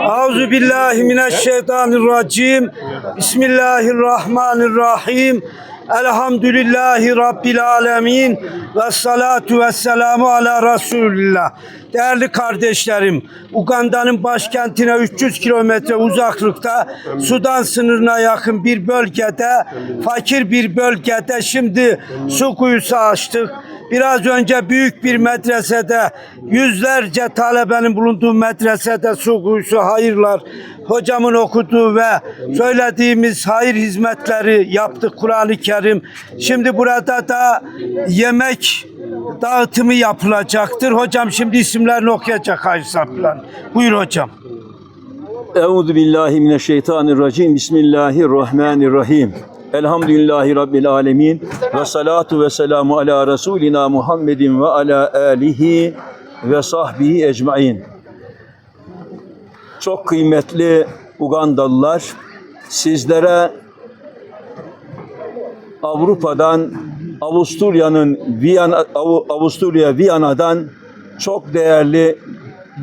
Auzu billahi mineşşeytanirracim. Bismillahirrahmanirrahim. Elhamdülillahi Rabbil alemin. Ve salatu ve selamu ala Resulillah. Değerli kardeşlerim, Uganda'nın başkentine 300 kilometre uzaklıkta Sudan sınırına yakın bir bölgede, fakir bir bölgede şimdi su kuyusu açtık. Biraz önce büyük bir medresede yüzlerce talebenin bulunduğu medresede su kuyusu hayırlar hocamın okuduğu ve söylediğimiz hayır hizmetleri yaptık Kur'an-ı Kerim. Şimdi burada da yemek dağıtımı yapılacaktır. Hocam şimdi isimlerini okuyacak Hacı Saplan. Buyur hocam. Euzu billahi mineşşeytanirracim. Bismillahirrahmanirrahim. Elhamdülillahi Rabbil alemin. Ve salatu ve selamu ala Resulina Muhammedin ve ala alihi ve sahbihi ecmain. Çok kıymetli Ugandalılar, sizlere Avrupa'dan, Avusturya'nın Viyana, Av- Avusturya Viyana'dan çok değerli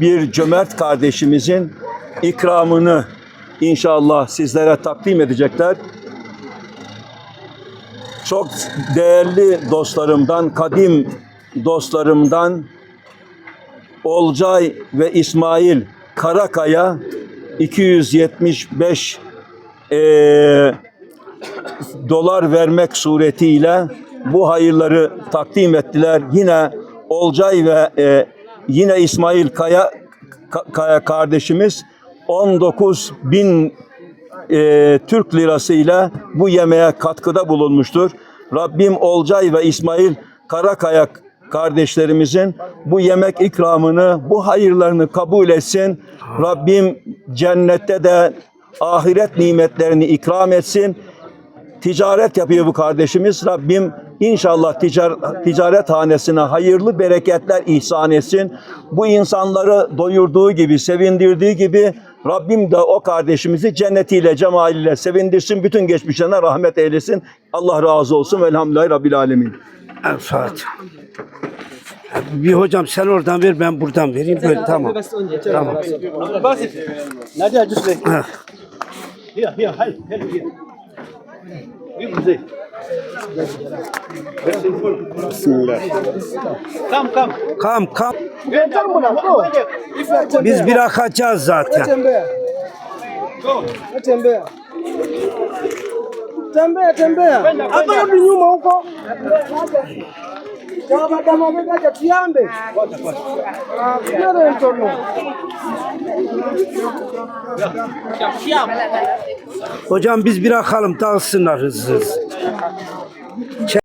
bir cömert kardeşimizin ikramını inşallah sizlere takdim edecekler. Çok değerli dostlarımdan, kadim dostlarımdan Olcay ve İsmail Karakaya 275 eee dolar vermek suretiyle bu hayırları takdim ettiler. Yine Olcay ve e, yine İsmail Kaya, Ka- Kaya kardeşimiz 19 bin e, Türk lirası ile bu yemeğe katkıda bulunmuştur. Rabbim Olcay ve İsmail Karakaya kardeşlerimizin bu yemek ikramını, bu hayırlarını kabul etsin. Rabbim cennette de ahiret nimetlerini ikram etsin. Ticaret yapıyor bu kardeşimiz. Rabbim inşallah ticar, ticaret hanesine hayırlı bereketler ihsan etsin. Bu insanları doyurduğu gibi, sevindirdiği gibi Rabbim de o kardeşimizi cennetiyle, cemaliyle sevindirsin. Bütün geçmişlerine rahmet eylesin. Allah razı olsun. Velhamdülillahi Rabbil Alemin. El Fatiha. Bir hocam sen oradan ver ben buradan vereyim böyle tamam. Tamam. Nadia, just wait. Heh. Here, here, hi, help come. Kam kam Come, come. biz bırakacağız zaten. Tembea. Tembea. Tembea, tembea. Hapa rudi nyuma huko. Ah, Ndio mtono. Hocam biz bırakalım dağılsınlar hızlı hızlı. Thank you.